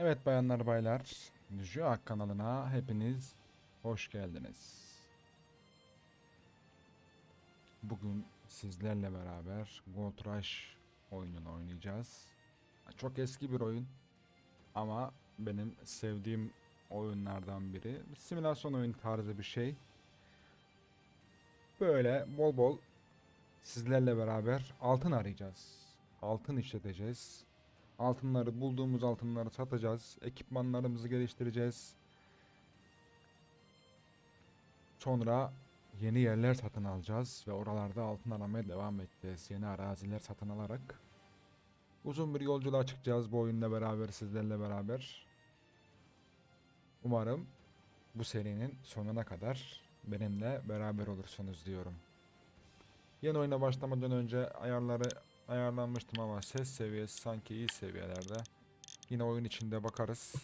Evet bayanlar baylar, Joak kanalına hepiniz hoş geldiniz. Bugün sizlerle beraber Gold Rush oyununu oynayacağız. Çok eski bir oyun ama benim sevdiğim oyunlardan biri. Simülasyon oyun tarzı bir şey. Böyle bol bol sizlerle beraber altın arayacağız. Altın işleteceğiz. Altınları bulduğumuz altınları satacağız. Ekipmanlarımızı geliştireceğiz. Sonra yeni yerler satın alacağız ve oralarda altın aramaya devam edeceğiz. Yeni araziler satın alarak. Uzun bir yolculuğa çıkacağız bu oyunla beraber sizlerle beraber. Umarım bu serinin sonuna kadar benimle beraber olursunuz diyorum. Yeni oyuna başlamadan önce ayarları ayarlanmıştım ama ses seviyesi sanki iyi seviyelerde. Yine oyun içinde bakarız.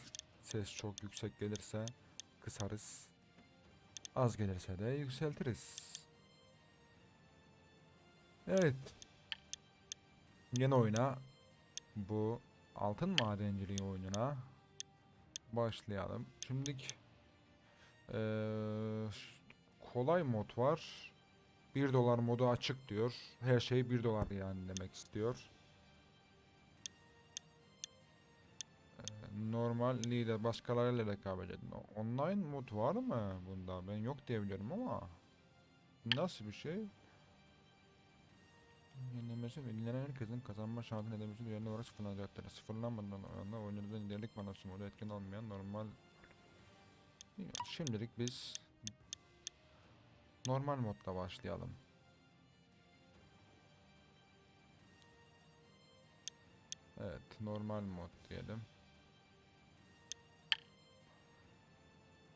Ses çok yüksek gelirse kısarız. Az gelirse de yükseltiriz. Evet. Yeni oyuna bu altın madenciliği oyununa başlayalım. Şimdilik eee, kolay mod var. 1 dolar modu açık diyor. Her şey 1 dolar yani demek istiyor. Ee, Normal lider başkalarıyla rekabet edin. Online mod var mı bunda? Ben yok diye biliyorum ama. Nasıl bir şey? Yenilemesi ve dinlenen herkesin kazanma şansını edemesi düzenli olarak sıfırlanacaktır. Sıfırlanmadan oranla oyuncuda liderlik panosu modu etkin olmayan normal Şimdilik biz normal modda başlayalım. Evet, normal mod diyelim.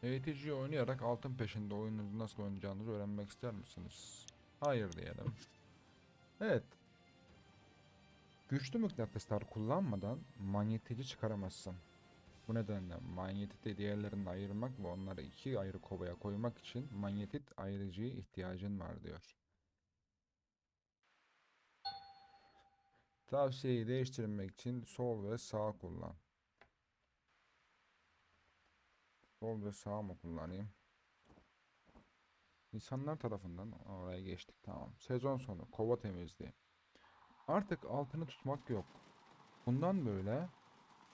Eğitici oynayarak altın peşinde oyununuzu nasıl oynayacağınızı öğrenmek ister misiniz? Hayır diyelim. Evet. Güçlü mıknatıslar kullanmadan manyetici çıkaramazsın. Bu nedenle manyetiti diğerlerinden ayırmak ve onları iki ayrı kovaya koymak için manyetit ayrıcıya ihtiyacın var diyor. Tavsiyeyi değiştirmek için sol ve sağ kullan. Sol ve sağ mı kullanayım? İnsanlar tarafından oraya geçtik tamam. Sezon sonu kova temizliği. Artık altını tutmak yok. Bundan böyle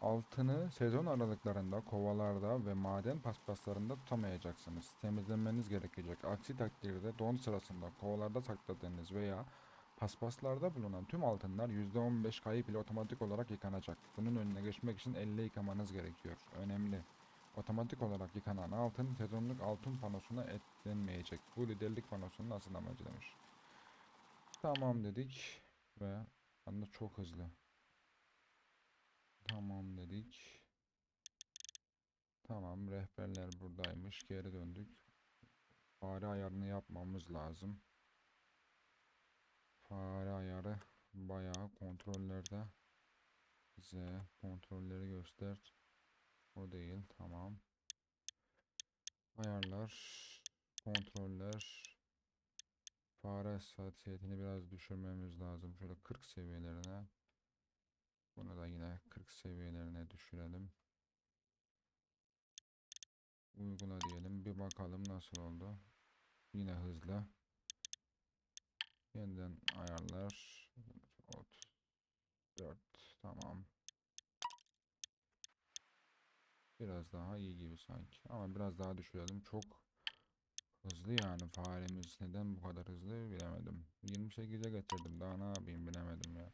altını sezon aralıklarında kovalarda ve maden paspaslarında tutamayacaksınız. Temizlemeniz gerekecek. Aksi takdirde don sırasında kovalarda sakladığınız veya paspaslarda bulunan tüm altınlar %15 kayıp ile otomatik olarak yıkanacak. Bunun önüne geçmek için elle yıkamanız gerekiyor. Önemli. Otomatik olarak yıkanan altın sezonluk altın panosuna eklenmeyecek. Bu liderlik panosunun asıl amacı demiş. Tamam dedik ve anda çok hızlı. Tamam dedik. Tamam rehberler buradaymış. Geri döndük. Fare ayarını yapmamız lazım. Fare ayarı bayağı kontrollerde. Z kontrolleri göster. O değil. Tamam. Ayarlar. Kontroller. Fare hassasiyetini biraz düşürmemiz lazım. Şöyle 40 seviyelerine. Bunu da yine 40 seviyelerine düşürelim. Uygula diyelim. Bir bakalım nasıl oldu. Yine hızlı. Yeniden ayarlar. 34 tamam. Biraz daha iyi gibi sanki. Ama biraz daha düşürelim. Çok hızlı yani faremiz. Neden bu kadar hızlı bilemedim. 28'e getirdim. Daha ne yapayım bilemedim ya.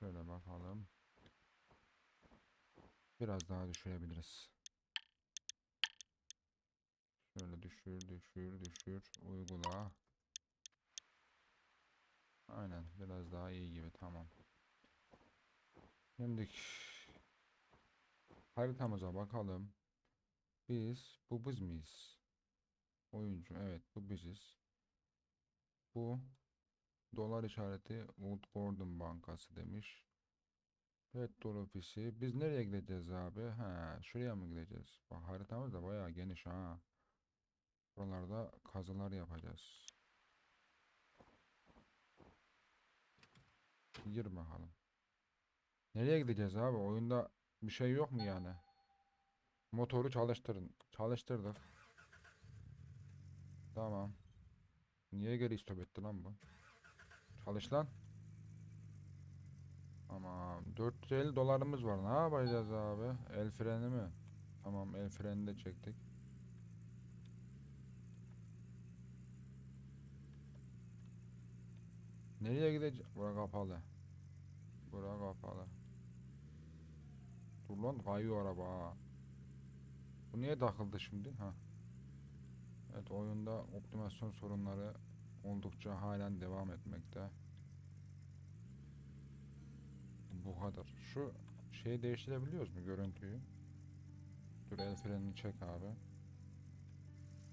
Şöyle bakalım. Biraz daha düşürebiliriz. Şöyle düşür, düşür, düşür. Uygula. Aynen. Biraz daha iyi gibi. Tamam. Şimdi haritamıza bakalım. Biz bu biz miyiz? Oyuncu. Evet bu biziz. Bu dolar işareti Wood Gordon Bankası demiş. Petrol ofisi. Biz nereye gideceğiz abi? Ha, şuraya mı gideceğiz? Bak haritamız da bayağı geniş ha. Buralarda kazılar yapacağız. Gir bakalım. Nereye gideceğiz abi? Oyunda bir şey yok mu yani? Motoru çalıştırın. Çalıştırdık. Tamam. Niye geri istop etti lan bu? Çalış lan. Tamam. 450 dolarımız var. Ne yapacağız abi? El freni mi? Tamam el freni de çektik. Nereye gideceğiz? Bura kapalı. Bura kapalı. Dur lan kayıyor araba ha. Bu niye takıldı şimdi? Ha. Evet oyunda optimasyon sorunları oldukça halen devam etmekte. Bu kadar. Şu şeyi değiştirebiliyoruz mu görüntüyü? Dur el frenini çek abi.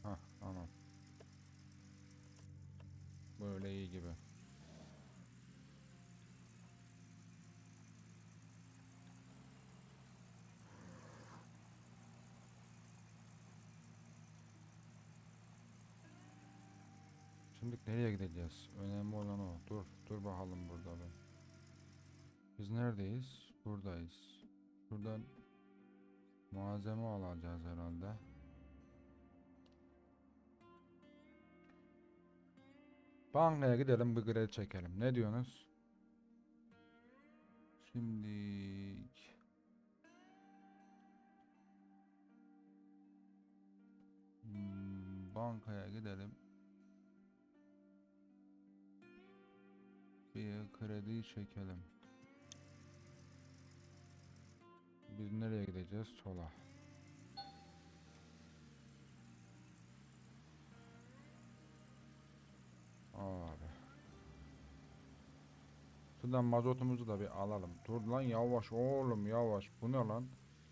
Hah tamam. Böyle iyi gibi. Şimdi nereye gideceğiz? Önemli olan o. Dur, dur bakalım burada bir. Biz neredeyiz? Buradayız. Buradan malzeme alacağız herhalde. Bankaya gidelim bir kredi çekelim. Ne diyorsunuz? Şimdi Hmm, bankaya gidelim. Bir kredi çekelim. Biz nereye gideceğiz? Sola. Abi. Şuradan mazotumuzu da bir alalım. Dur lan yavaş oğlum yavaş. Bu ne lan?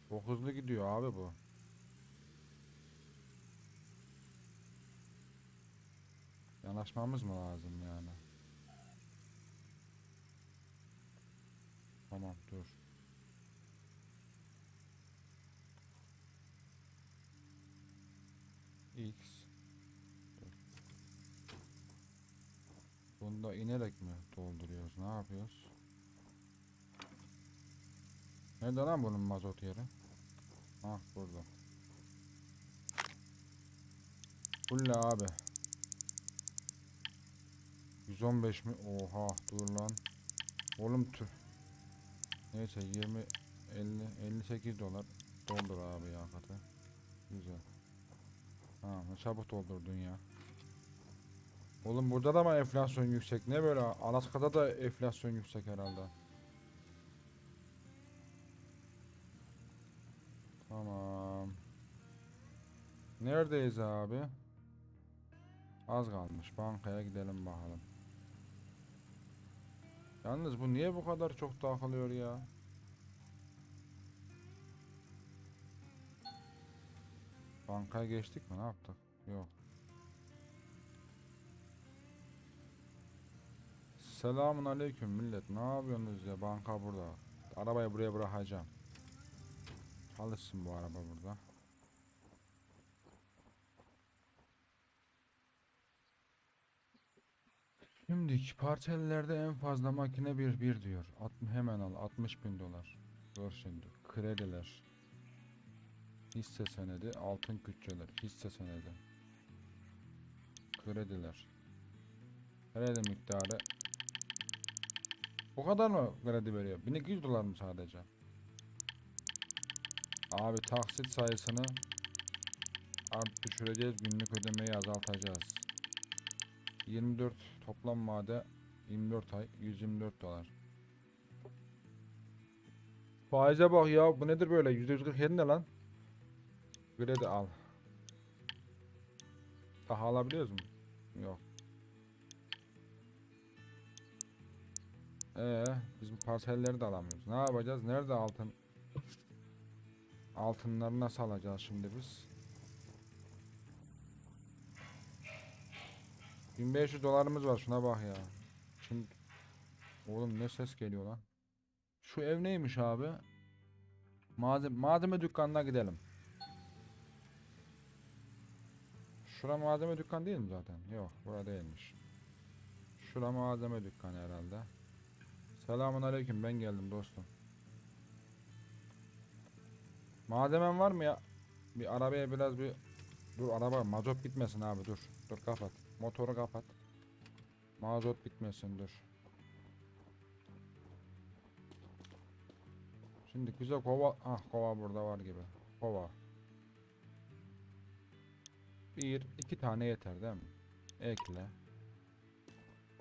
Çok hızlı gidiyor abi bu. Yanaşmamız mı lazım yani? Tamam dur. X Dur. Bunda inerek mi dolduruyoruz? Ne yapıyoruz? Nerede lan bunun mazot yeri? Ha burada. Fulle abi. 115 mi? Oha dur lan. Oğlum tüh. Neyse 20 50 58 dolar doldur abi ya katı. Güzel. Ne çabuk doldurdun ya. Oğlum burada da mı enflasyon yüksek? Ne böyle? Alaska'da da enflasyon yüksek herhalde. Tamam. Neredeyiz abi? Az kalmış. Bankaya gidelim bakalım. Yalnız bu niye bu kadar çok takılıyor ya? Bankaya geçtik mi? Ne yaptık? Yok. Selamun aleyküm millet. Ne yapıyorsunuz ya? Banka burada. Arabayı buraya bırakacağım. Çalışsın bu araba burada. Şimdiki parsellerde en fazla makine bir bir diyor. At, hemen al 60 bin dolar. Dur şimdi. Krediler. Hisse senedi, altın kütçeler, hisse senedi. Krediler. Kredi miktarı. Bu kadar mı kredi veriyor? 1200 dolar mı sadece? Abi taksit sayısını art düşüreceğiz, günlük ödemeyi azaltacağız. 24 toplam vade 24 ay 124 dolar. Faize bak ya bu nedir böyle %147 ne lan? Kredi al. Daha alabiliyoruz mu? Yok. Ee, biz bu parselleri de alamıyoruz. Ne yapacağız? Nerede altın? Altınları nasıl alacağız şimdi biz? 1500 dolarımız var şuna bak ya. Şimdi oğlum ne ses geliyor lan? Şu ev neymiş abi? Malzeme, malzeme dükkanına gidelim. Şura malzeme dükkan değil mi zaten? Yok, bura değilmiş. Şura malzeme dükkanı herhalde. Selamun aleyküm, ben geldim dostum. Malzemen var mı ya? Bir arabaya biraz bir dur araba mazot bitmesin abi dur. Dur kapat. Motoru kapat. Mazot bitmesin dur. Şimdi bize kova ah kova burada var gibi. Kova. Bir, iki tane yeter değil mi? Ekle.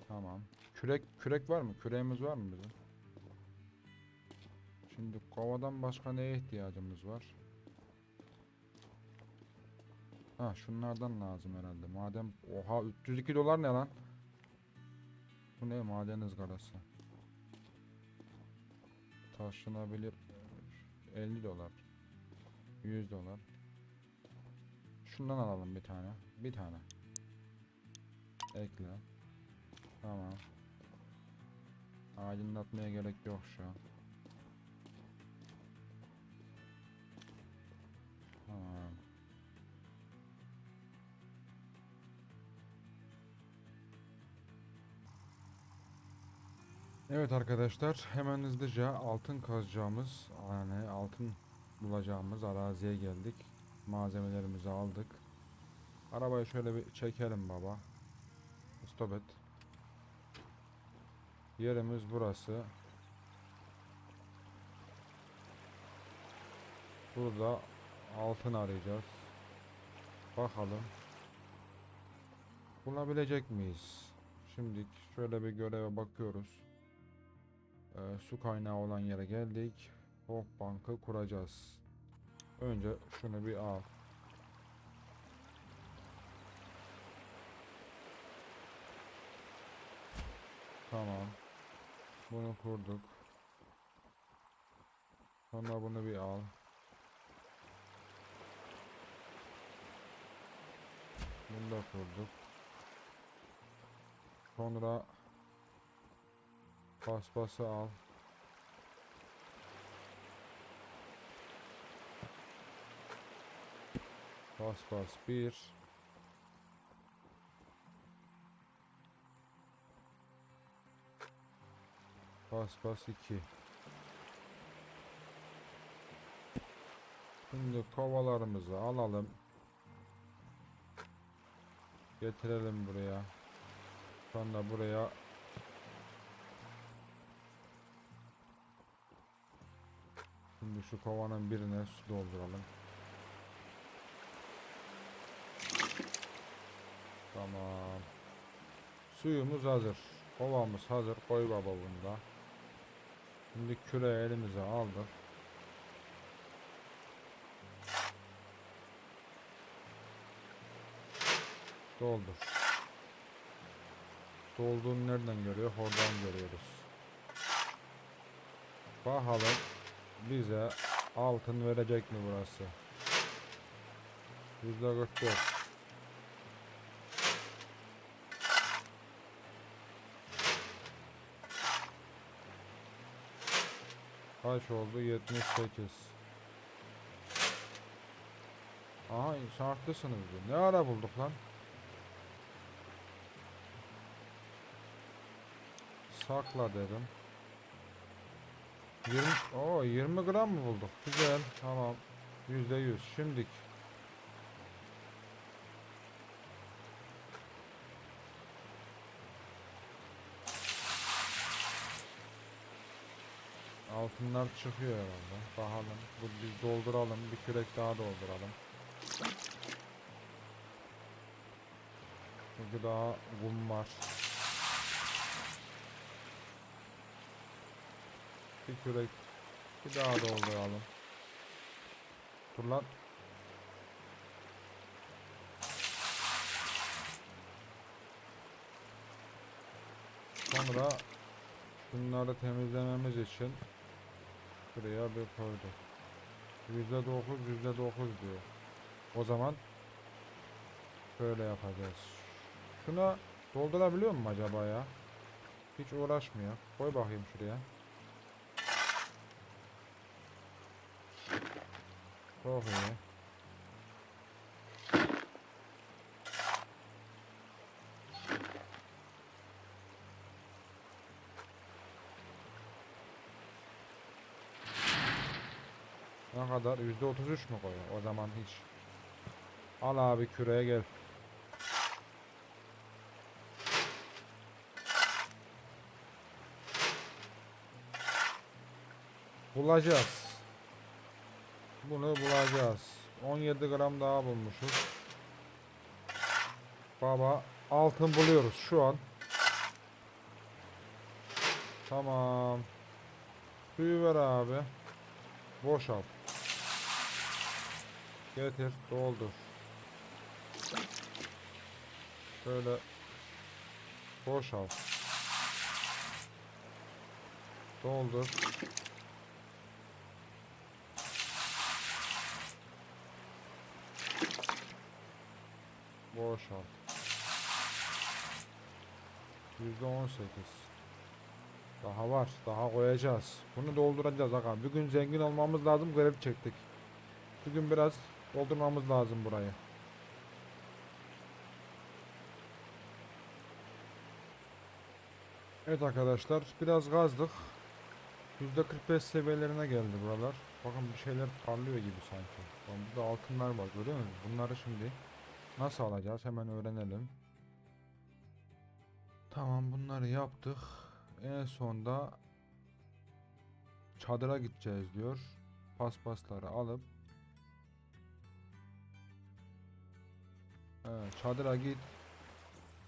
Tamam. Kürek kürek var mı? Küreğimiz var mı bizim? Şimdi kovadan başka neye ihtiyacımız var? Ha şunlardan lazım herhalde. Madem oha 302 dolar ne lan? Bu ne maden ızgarası? Taşınabilir 50 dolar. 100 dolar. Şundan alalım bir tane. Bir tane. Ekle. Tamam. Aydınlatmaya gerek yok şu an. Tamam. Evet arkadaşlar hemen hızlıca altın kazacağımız yani altın bulacağımız araziye geldik. Malzemelerimizi aldık. Arabayı şöyle bir çekelim baba. Stop et. Yerimiz burası. Burada altın arayacağız. Bakalım. Bulabilecek miyiz? Şimdi şöyle bir göreve bakıyoruz. Ee, su kaynağı olan yere geldik. Hof bankı kuracağız. Önce şunu bir al. Tamam. Bunu kurduk. Sonra bunu bir al. Bunu da kurduk. Sonra paspası al. Paspas 1 Paspas 2 Şimdi kovalarımızı alalım. Getirelim buraya. Sonra buraya Şimdi şu kovanın birine su dolduralım. Tamam. Suyumuz hazır. Kovamız hazır. Koy baba bunda. Şimdi küreği elimize aldık. Doldur. Dolduğunu nereden görüyor? Oradan görüyoruz. Bakalım bize altın verecek mi burası? Yüzde 44. Kaç oldu? 78. Aha şartlısınız diyor. Ne ara bulduk lan? Sakla dedim. 20 o 20 gram mı bulduk? Güzel. Tamam. Yüzde yüz. Şimdik. Altınlar çıkıyor herhalde. Bakalım. Bu biz dolduralım. Bir kürek daha dolduralım. Çünkü daha kum var. Bir kürek. Bir daha dolduralım. Dur lan. Sonra Bunları temizlememiz için buraya bir koyduk. Yüzde dokuz, yüzde dokuz diyor. O zaman şöyle yapacağız. Şuna doldurabiliyor mu acaba ya? Hiç uğraşmıyor. Koy bakayım şuraya. Çok iyi. Ne kadar? Yüzde otuz üç mü koyuyor? O zaman hiç. Al abi küreye gel. Bulacağız. Bunu bulacağız. 17 gram daha bulmuşuz. Baba altın buluyoruz şu an. Tamam. Suyu ver abi. Boşalt. Getir, doldur. Şöyle boşalt. Doldur. Boşalt. Yüzde on sekiz. Daha var. Daha koyacağız. Bunu dolduracağız aga. Bir gün zengin olmamız lazım. Görev çektik. Bugün biraz doldurmamız lazım burayı. Evet arkadaşlar biraz gazdık. %45 seviyelerine geldi buralar. Bakın bir şeyler parlıyor gibi sanki. Burada altınlar var görüyor musunuz? Bunları şimdi nasıl alacağız hemen öğrenelim. Tamam bunları yaptık. En sonda çadıra gideceğiz diyor. Paspasları alıp Evet, çadıra git.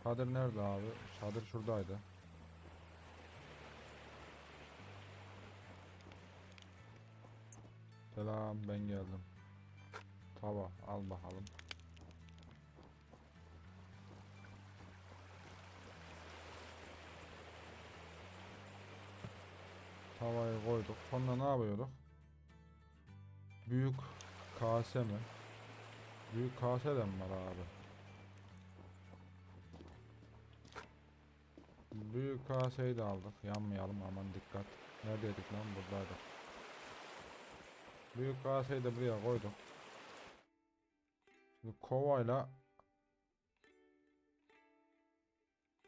Çadır nerede abi? Çadır şuradaydı. Selam ben geldim. Tava al bakalım. Tavayı koyduk. Sonra ne yapıyorduk? Büyük kase mi? Büyük kase de mi var abi? Büyük kaseyi de aldık. Yanmayalım aman dikkat. Neredeydik lan buradaydık. Büyük kaseyi de buraya koydum. Şimdi kovayla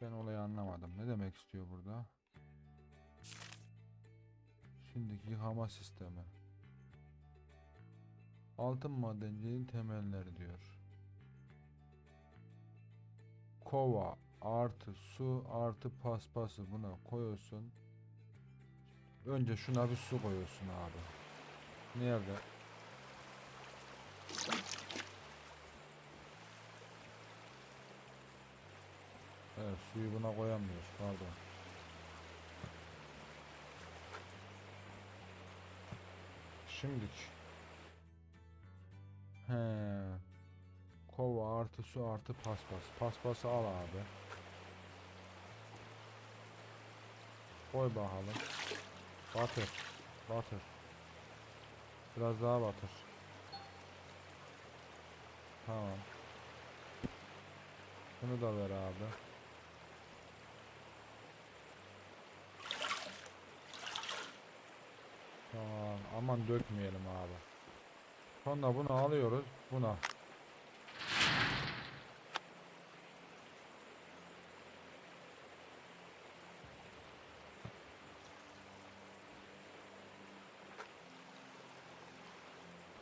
ben olayı anlamadım. Ne demek istiyor burada? Şimdiki yıkama sistemi. Altın madenciliğin temelleri diyor. Kova artı su artı paspası buna koyuyorsun. Önce şuna bir su koyuyorsun abi. Nerede? Evet suyu buna koyamıyoruz pardon. Şimdik. He. Kova artı su artı paspas. Paspası al abi. Koy bakalım. Batır. Batır. Biraz daha batır. Tamam. Bunu da ver abi. Tamam. Aman dökmeyelim abi. Sonra bunu alıyoruz. Buna.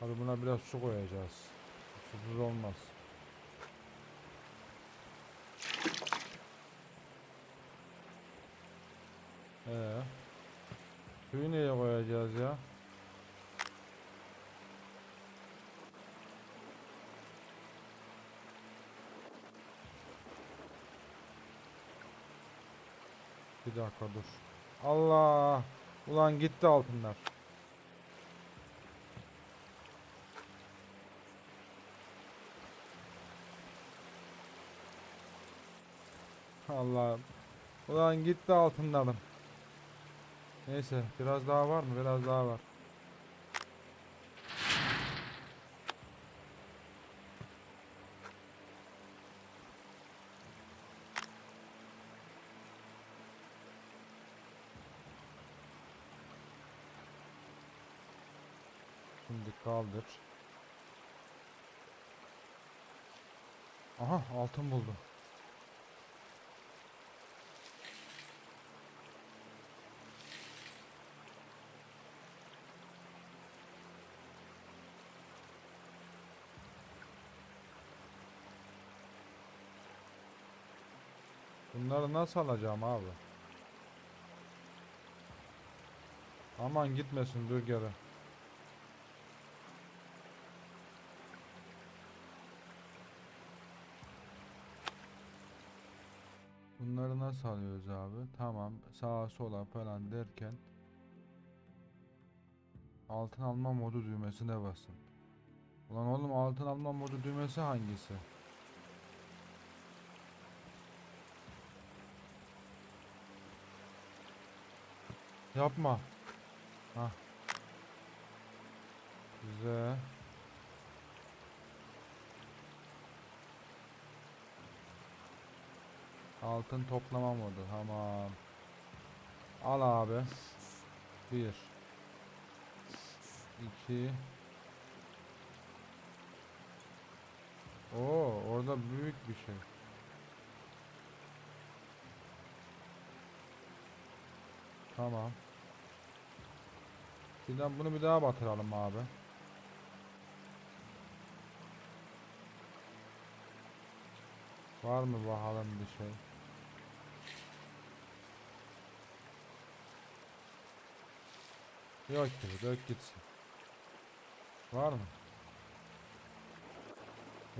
Tabi buna biraz su koyacağız. Susuz olmaz. Suyu neye koyacağız ya? Bir dakika dur. Allah! Ulan gitti altınlar. Allah'ım. Ulan gitti altınlarım. Neyse biraz daha var mı? Biraz daha var. Şimdi kaldır. Aha altın buldum. Nasıl alacağım abi? Aman gitmesin dur geri. Bunları nasıl alıyoruz abi? Tamam sağa sola falan derken altın alma modu düğmesine basın. Ulan oğlum altın alma modu düğmesi hangisi? Yapma. Hah. Güzel. Altın toplama modu. Tamam. Al abi. Bir. İki. Oo, orada büyük bir şey. Tamam. Birden bunu bir daha batıralım abi. Var mı bakalım bir şey? Yok gibi dök gitsin. Var mı?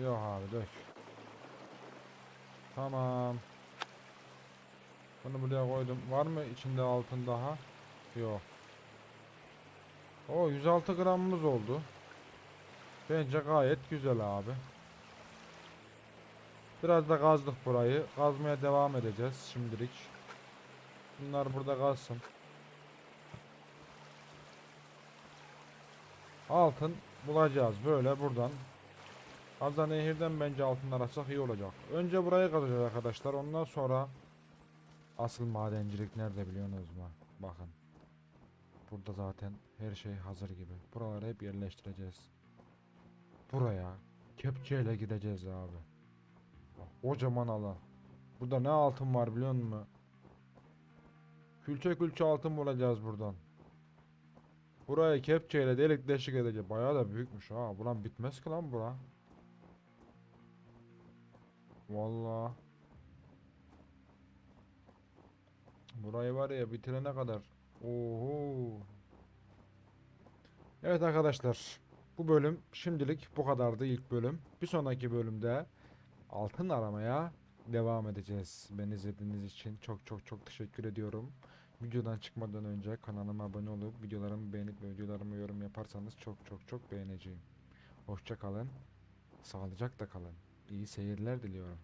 Yok abi dök. Tamam. Bunu buraya koydum. Var mı içinde altın daha? Yok. O 106 gramımız oldu. Bence gayet güzel abi. Biraz da kazdık burayı. Kazmaya devam edeceğiz şimdilik. Bunlar burada kalsın. Altın bulacağız böyle buradan. Azda nehirden bence altın arasak iyi olacak. Önce burayı kazacağız arkadaşlar. Ondan sonra asıl madencilik nerede biliyorsunuz mu? Bakın. Burada zaten her şey hazır gibi. Buraları hep yerleştireceğiz. Buraya kepçeyle gideceğiz abi. Bak, Kocaman alan. Burada ne altın var biliyor musun? Külçe külçe altın bulacağız buradan. Burayı kepçeyle delik deşik edeceğiz. Bayağı da büyükmüş ha. Buran bitmez ki lan bura. Vallahi. Burayı var ya bitirene kadar. Oho. Evet arkadaşlar. Bu bölüm şimdilik bu kadardı ilk bölüm. Bir sonraki bölümde altın aramaya devam edeceğiz. Beni izlediğiniz için çok çok çok teşekkür ediyorum. Videodan çıkmadan önce kanalıma abone olup videolarımı beğenip ve videolarıma yorum yaparsanız çok çok çok beğeneceğim. Hoşça kalın. Sağlıcakla kalın. İyi seyirler diliyorum.